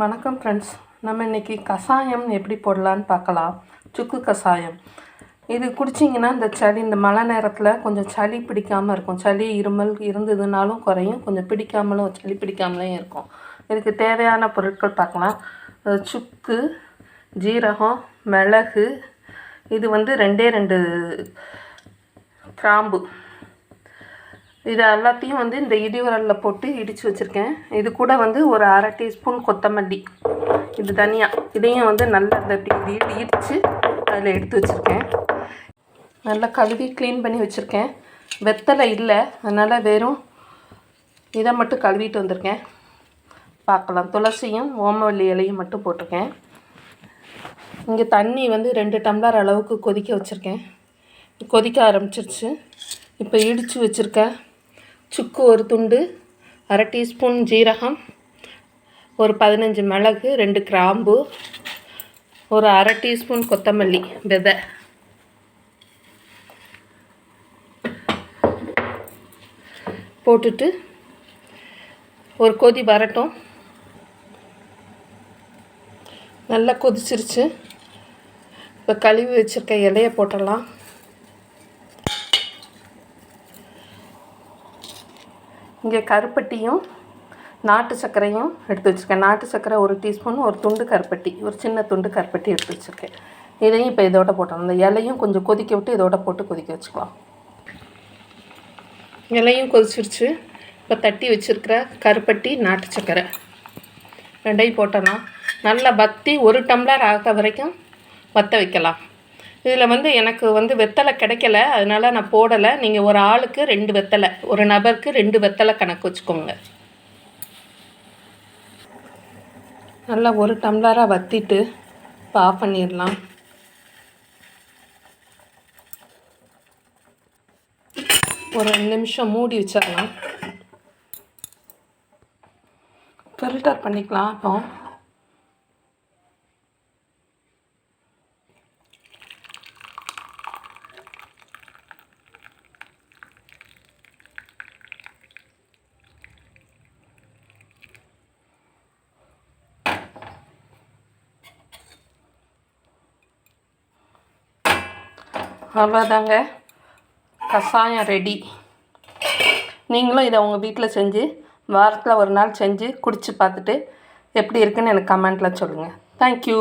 வணக்கம் ஃப்ரெண்ட்ஸ் நம்ம இன்றைக்கி கஷாயம் எப்படி போடலான்னு பார்க்கலாம். சுக்கு கஷாயம். இது குடிச்சிங்கன்னா இந்த சளி இந்த மழை நேரத்தில் கொஞ்சம் சளி பிடிக்காமல் இருக்கும். சளி இருமல் இருந்ததுனாலும் குறையும். கொஞ்சம் பிடிக்காமலும் சளி பிடிக்காமலையும் இருக்கும். இதுக்கு தேவையான பொருட்கள் பார்க்கலாம். சுக்கு ஜீரகம் மிளகு. இது வந்து ரெண்டே ரெண்டு கிராம்பு. இது எல்லாத்தையும் வந்து இந்த இடிவரலில் போட்டு இடித்து வச்சுருக்கேன். இது கூட வந்து ஒரு அரை டீஸ்பூன் கொத்தமல்லி. இது தனியாக இதையும் வந்து நல்லா இந்த இப்படி இடித்து அதில் எடுத்து வச்சுருக்கேன். நல்லா கழுவி க்ளீன் பண்ணி வச்சுருக்கேன். வெத்தலை இல்லை. அதனால் வெறும் இதை மட்டும் கழுவிட்டு வந்திருக்கேன். பார்க்கலாம். துளசியும் ஓமவல்லி இலையும் மட்டும் போட்டிருக்கேன். இங்கே தண்ணி வந்து ரெண்டு டம்ளர் அளவுக்கு கொதிக்க வச்சுருக்கேன். கொதிக்க ஆரம்பிச்சிருச்சு. இப்போ இடித்து வச்சுருக்கேன் சுக்கு ஒரு துண்டு அரை டீஸ்பூன் ஜீரகம் ஒரு பதினஞ்சு மிளகு ரெண்டு கிராம்பு ஒரு அரை டீஸ்பூன் கொத்தமல்லி விதை. போட்டுட்டு ஒரு கொதி வரட்டும். நல்லா கொதிச்சிருச்சு. இப்போ கழுவி வச்சுருக்க இலையை போட்டலாம் இங்கே கருப்பட்டியும் நாட்டு சர்க்கரையும் எடுத்து வச்சுருக்கேன். நாட்டு சர்க்கரை ஒரு டீஸ்பூன் ஒரு துண்டு கருப்பட்டி ஒரு சின்ன துண்டு கருப்பட்டி எடுத்து வச்சுருக்கேன். இதையும் இப்போ இதோட போட்டோம் இந்த இலையும் கொஞ்சம் கொதிக்க விட்டு இதோட போட்டு கொதிக்க வச்சுக்கலாம். இலையும் கொதிச்சிருச்சு. இப்போ தட்டி வச்சுருக்கிற கருப்பட்டி நாட்டு சர்க்கரை. ரெண்டையும் போட்டோன்னா நல்லா வத்தி ஒரு டம்ளர் ஆக வரைக்கும் வற்ற வைக்கலாம். இதில் வந்து எனக்கு வந்து வெத்தலை கிடைக்கல. அதனால் நான் போடலை. நீங்கள் ஒரு ஆளுக்கு ரெண்டு வெத்தலை. ஒரு நபருக்கு ரெண்டு வெத்தலை கணக்கு வச்சுக்கோங்க. நல்லா ஒரு டம்ளராக வற்றிட்டு இப்போ ஆஃப் பண்ணிடலாம். ஒரு ரெண்டு நிமிஷம் மூடி வச்சிடலாம். ஃபில்டர் பண்ணிக்கலாம் அப்போ. அவ்வளோதாங்க கஷாயம் ரெடி நீங்களும் இதை உங்கள் வீட்டில் செஞ்சு வாரத்தில் ஒரு நாள் செஞ்சு குடிச்சு பார்த்துட்டு எப்படி இருக்குன்னு எனக்கு கமெண்ட்டில் சொல்லுங்கள் தேங்க்யூ